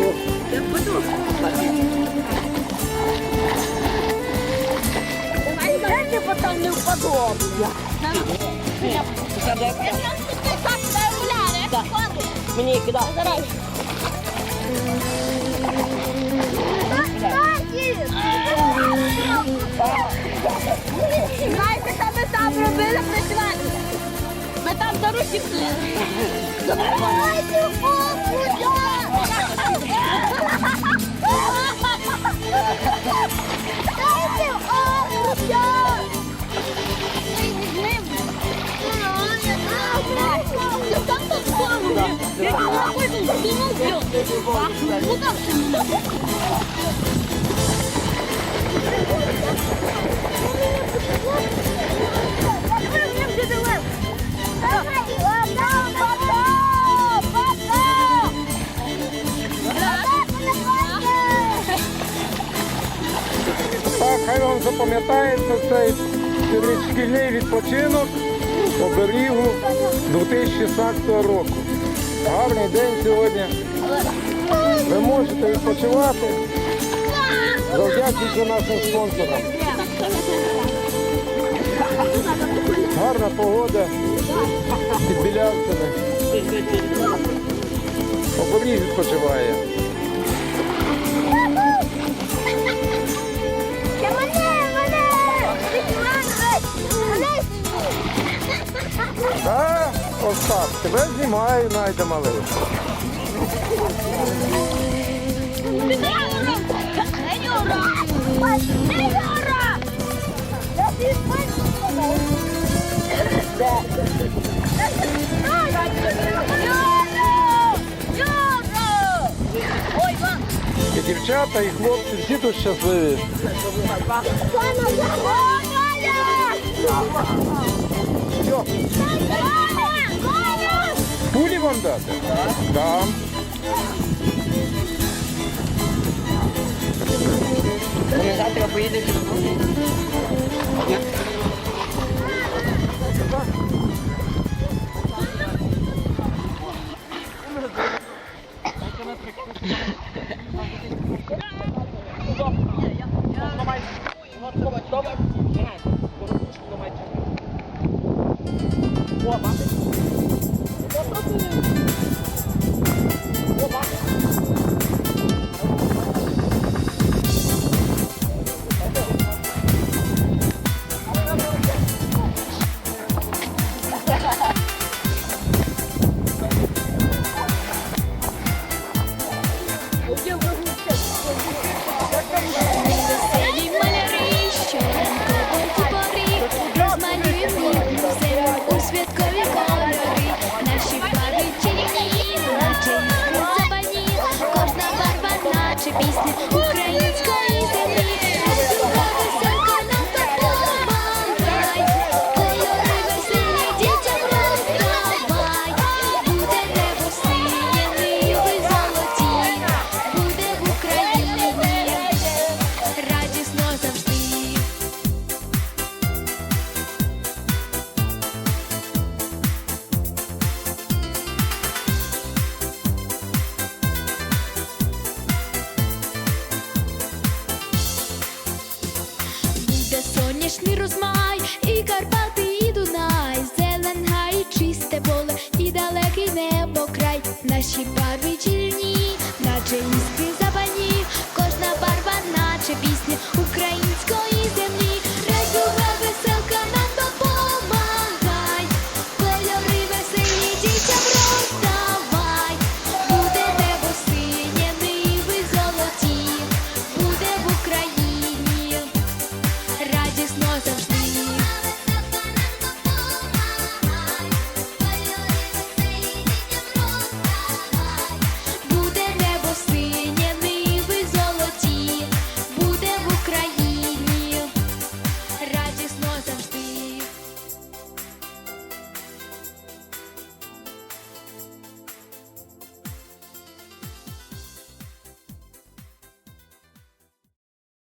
О, я буду. Дайте потім не вподобно. Мені кидав. Зараз. Знаєте, там ми там робили присвяти. Ми там до руші пили. Давайте, бабу, так, вам запам'ятається цей шкільний відпочинок по берегу 2016 року. Гарний день сьогодні. Ви можете відпочивати. Завдячуючи нашим спонсорам. Гарна погода під білявцями. Оборіг відпочиває. Остап, тебе знімаю, найде малий. І дівчата, і хлопці, всі тут щасливі. Все, пулі вам дати? Дам. Вони завтра поїдуть додому. Веселі Thank you. Буде розмай, і Карпати, і Дунай, Зеленга, і чисте поле, і далекий небо край. Наші барві чільні, наче іскри